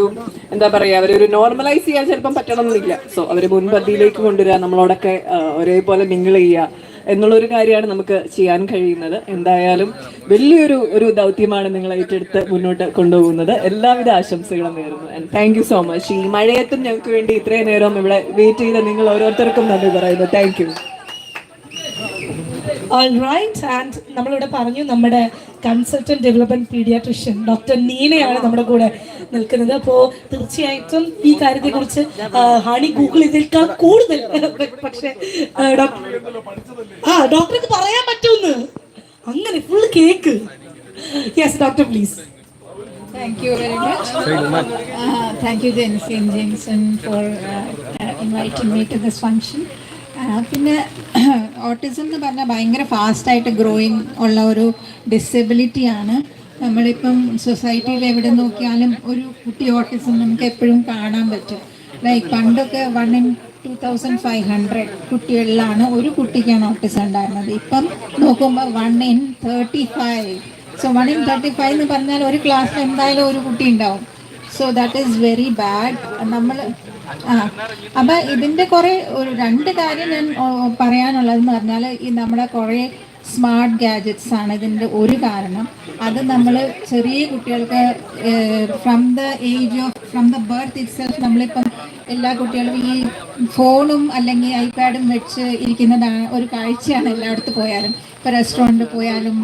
ഒരു എന്താ പറയാ അവരൊരു നോർമലൈസ് ചെയ്യാൻ ചിലപ്പം പറ്റണമെന്നില്ല. സോ അവർ മുൻപന്തിയിലേക്ക് കൊണ്ടുവരിക നമ്മളോടൊക്കെ ഒരേപോലെ മിങ്കിൾ ചെയ്യുക എന്നുള്ളൊരു കാര്യമാണ് നമുക്ക് ചെയ്യാൻ കഴിയുന്നത്. എന്തായാലും വലിയൊരു ഒരു ദൗത്യമാണ് നിങ്ങൾ ഏറ്റെടുത്ത് മുന്നോട്ട് കൊണ്ടുപോകുന്നത്. എല്ലാവിധ ആശംസകളും നേരുന്നു. താങ്ക് യു സോ മച്ച് ഈ മഴയത്തും ഞങ്ങൾക്ക് വേണ്ടി ഇത്രയും നേരം ഇവിടെ വെയിറ്റ് ചെയ്ത നിങ്ങൾ ഓരോരുത്തർക്കും നന്ദി പറയുന്നു. താങ്ക് യു റൈറ്റ് ആൻഡ് നമ്മളിവിടെ പറഞ്ഞു നമ്മുടെ കൺസൾട്ടന്റ് ഡെവലപ്മെന്റ് പീഡിയാട്രിഷ്യൻ ഡോക്ടർ നീനയാണ് നമ്മുടെ കൂടെ നിൽക്കുന്നത്. അപ്പോൾ തീർച്ചയായിട്ടും ഈ കാര്യത്തെക്കുറിച്ച് ഹണി ഗൂഗിൾ ഇതിനേക്കാൾ കൂടുതൽ. പക്ഷേ ആ, ഡോക്ടർ ആ ഡോക്ടർക്ക് പറയാൻ പറ്റുമെന്ന്. അങ്ങനെ full cake yes doctor please Thank you very much. Uh, thank you, Jennifer and Jameson, for uh, uh, inviting me to this function. Uh, പിന്നെ ഓട്ടിസം എന്ന് പറഞ്ഞാൽ ഭയങ്കര ഫാസ്റ്റായിട്ട് ഗ്രോയിങ് ഉള്ള ഒരു ഡിസബിലിറ്റി ആണ്. നമ്മളിപ്പം സൊസൈറ്റിയിൽ എവിടെ നോക്കിയാലും ഒരു കുട്ടി ഓട്ടിസം നമുക്ക് എപ്പോഴും കാണാൻ പറ്റും. ലൈക്ക് പണ്ടൊക്കെ one in two thousand five hundred കുട്ടികളിലാണ് ഒരു കുട്ടിക്കാണ് ഓട്ടിസം ഉണ്ടായിരുന്നത്. ഇപ്പം നോക്കുമ്പോൾ one in thirty five so one in thirty five എന്ന് പറഞ്ഞാൽ ഒരു ക്ലാസ്സിൽ എന്തായാലും ഒരു കുട്ടി ഉണ്ടാവും. So that is very bad നമ്മൾ ആ. ഇതിന്റെ ഇതിന്റെ കുറേ ഒരു രണ്ട് കാര്യം ഞാൻ പറയാനുള്ളത് പറയാനുള്ളതെന്ന് പറഞ്ഞാൽ ഈ നമ്മുടെ കുറേ സ്മാർട്ട് ഗാജറ്റ്സ് ആണ് ഇതിന്റെ ഒരു കാരണം. അത് നമ്മൾ ചെറിയ കുട്ടികൾക്ക് from the age of from the birth itself നമ്മളിപ്പം എല്ലാ കുട്ടികളും ഈ ഫോണും അല്ലെങ്കിൽ ഐപാഡും വെച്ച് ഇരിക്കുന്നതാണ് ഒരു കാഴ്ചയാണ് എല്ലായിടത്ത് പോയാലും. ഇപ്പോൾ റെസ്റ്റോറന്റിൽ പോയാലും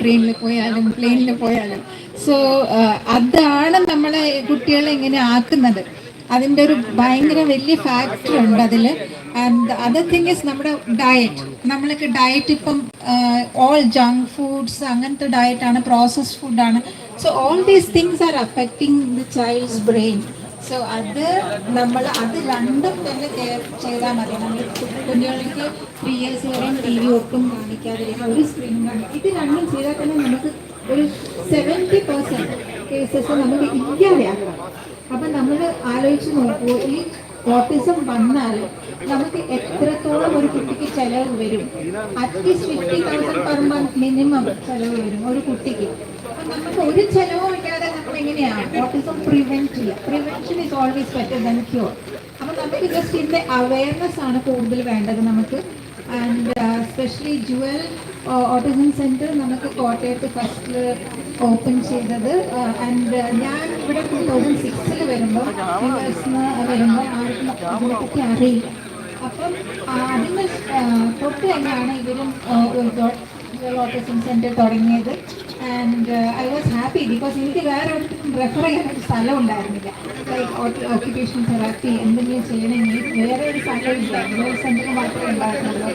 ട്രെയിനിൽ പോയാലും പ്ലെയിനിൽ പോയാലും. സോ അതാണ് നമ്മളെ കുട്ടികളെ ഇങ്ങനെ ആക്കുന്നത്. അതിന്റെ ഒരു ഭയങ്കര വലിയ ഫാക്ടർ ഉണ്ട് അതിൽ ആൻഡ് അതർ തിങ് ഇസ് നമ്മുടെ ഡയറ്റ് നമ്മൾക്ക് ഡയറ്റ് ഇപ്പം ഓൾ ജങ്ക് ഫുഡ്സ് അങ്ങനത്തെ ഡയറ്റാണ് പ്രോസസ്ഡ് ഫുഡാണ് so all these things are affecting the child's brain so അത് നമ്മൾ അത് രണ്ടും തന്നെ ചെയ്താൽ മതി. നമ്മൾ കുഞ്ഞുങ്ങൾക്ക് ത്രീ ഇയേഴ്സ് വരെയും ടി വി ഒട്ടും കാണിക്കാതിരിക്കുക. ഒരു സ്ക്രീൻ കാണിക്കുക ഇത് രണ്ടും ചെയ്താൽ തന്നെ നമുക്ക് ഒരു സെവന്റി പെർസെന്റ് കേസസ് നമുക്ക് ഇല്ലാതെയാക്കാം. അപ്പം നമ്മൾ ആലോചിച്ച് നോക്കൂ ഈ ഓട്ടിസം വന്നാൽ നമുക്ക് എത്രത്തോളം ഒരു കുട്ടിക്ക് ചെലവ് വരും? At least fifty thousand per month minimum ചെലവ് വരും ഒരു കുട്ടിക്ക്. നമുക്ക് ഒരു ചെലവും ഇല്ലാതെ നമ്മൾ എങ്ങനെയാണ്? ഓട്ടിസം പ്രിവെന്റ് ചെയ്യുക. Prevention is always better than cure അപ്പം നമുക്ക് ജസ്റ്റ് ഇതിന്റെ അവയർനെസ് ആണ് കൂടുതൽ വേണ്ടത് നമുക്ക്. And specially Ujwala autism centre നമുക്ക് കോട്ടയത്ത് ഫസ്റ്റിൽ ഓപ്പൺ ചെയ്തത്. ആൻഡ് ഞാൻ ഇവിടെ ടൂ തൗസൻഡ് സിക്സിൽ വരുമ്പോൾ വരുമ്പോൾ ആർക്കും അതിനെപ്പറ്റി അറിയില്ല. അപ്പം അതിന് തൊട്ട് തന്നെയാണ് ഇവരും ഓട്ടിസം സെന്റർ തുടങ്ങിയത്. And I was happy because എനിക്ക് വേറെ റെഫർ ചെയ്യാൻ ഒരു സ്ഥലം ഉണ്ടായിരുന്നില്ല. ലൈക്ക് ഓക്യുപേഷൻ തെറാപ്പി എന്തെങ്കിലും ചെയ്യണമെങ്കിൽ വേറെ ഒരു സ്ഥലമില്ല ഒരു സെന്റർ മാത്രമേ ഉണ്ടായിരുന്നുള്ളൂ.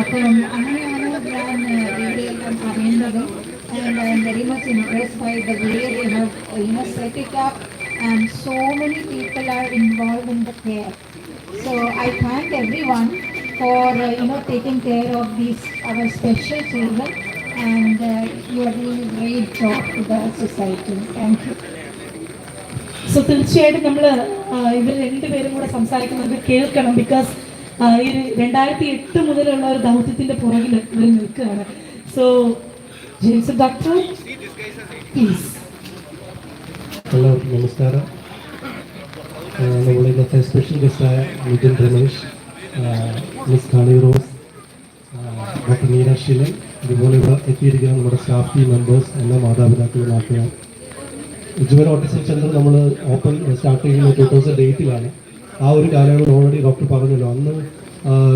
അപ്പം അങ്ങനെയാണ് വീഡിയോയെല്ലാം അറിയുന്നതും and I am very much impressed by the way they have you know set it up and so many people are involved in the care. So I thank everyone for uh, you know taking care of these our special children and uh, you are doing a great job to the society. Thank you. So തീർച്ചയായിട്ടും നമ്മൾ ഇവർ രണ്ടുപേരും കൂടെ സംസാരിക്കുന്നത് കേൾക്കണം because ഈ രണ്ടായിരത്തി എട്ട് മുതലുള്ള ഒരു ദൗത്യത്തിന്റെ പുറകിൽ ഇവർ നിൽക്കുകയാണ്. സോ ജെയിംസ് ഡോക്ടർ പ്ലീസ് എല്ലാവർക്കും നമസ്കാരം. നമ്മുടെ ഇന്നത്തെ special ഗസ്റ്റായ Nithin Ramesh miss Kali Rose doctor Neena Sheelan ഇതുപോലെ ഇവിടെ എത്തിയിരിക്കുന്ന നമ്മുടെ സ്റ്റാഫ് ടീം മെമ്പേഴ്സ് എല്ലാ മാതാപിതാക്കളും ഉജ്വല ഓട്ടിസം സെന്റർ നമ്മൾ ഓപ്പൺ സ്റ്റാർട്ട് ചെയ്യുന്നത് ടൂ തൗസൻഡ് എയ്റ്റിലാണ് ആ ഒരു കാലയളവിൽ ഓൾറെഡി ഡോക്ടർ പറഞ്ഞല്ലോ. അന്ന്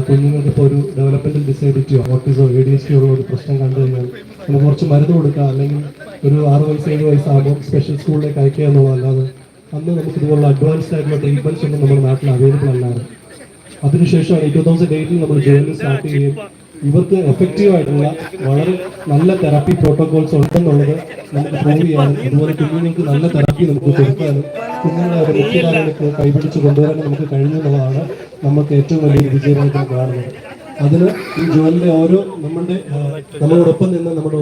കുഞ്ഞുങ്ങൾക്ക് ഇപ്പോൾ ഒരു ഡെവലപ്മെന്റൽ ഡിസേബിലിറ്റിയോ ഓട്ടിസോ എ ഡി എസ് ടിയോ ഒരു പ്രശ്നം കണ്ടു കഴിഞ്ഞാൽ നമുക്ക് കുറച്ച് മരുന്ന് കൊടുക്കുക അല്ലെങ്കിൽ ഒരു ആറ് വയസ്സ് ഏഴ് വയസ്സാകുമ്പോൾ സ്പെഷ്യൽ സ്കൂളിലേക്ക് അയക്കുക എന്നുള്ളതല്ലാതെ അന്ന് നമുക്ക് ഇതുപോലുള്ള അഡ്വാൻസ്ഡ് ആയിട്ടുള്ള ട്രീറ്റ്മെന്റ്സ് ഒന്നും നമ്മുടെ നാട്ടിൽ അവൈലബിൾ അല്ലായിരുന്നു. അതിനുശേഷമാണ് ടൂ തൗസൻഡ് എയ്റ്റിൽ നമ്മൾ ജോലി സ്റ്റാർട്ട് ചെയ്യുകയും ഇവർക്ക് എഫക്റ്റീവ് ആയിട്ടുള്ള വളരെ നല്ല തെറാപ്പി പ്രോട്ടോകോൾസ് ഉണ്ടെന്നുള്ളത് നമുക്ക് പ്രൂവ് ചെയ്യാനും അതുപോലെ കുഞ്ഞുങ്ങൾക്ക് നല്ല തെറാപ്പി നമുക്ക് കൊടുക്കാനും കുഞ്ഞുങ്ങളെ ഒരു മുഖ്യധാരയിലേക്ക് കൈപിടിച്ച് കൊണ്ടുവരാൻ നമുക്ക് കഴിഞ്ഞു എന്നുള്ളതാണ് നമുക്ക് ഏറ്റവും വലിയൊരു വിജയമായിട്ട് കാണുന്നത്. അതിന് ഈ ജോലിയിലെ ഓരോ നമ്മളുടെ നമ്മളോടൊപ്പം നിന്ന് നമ്മുടെ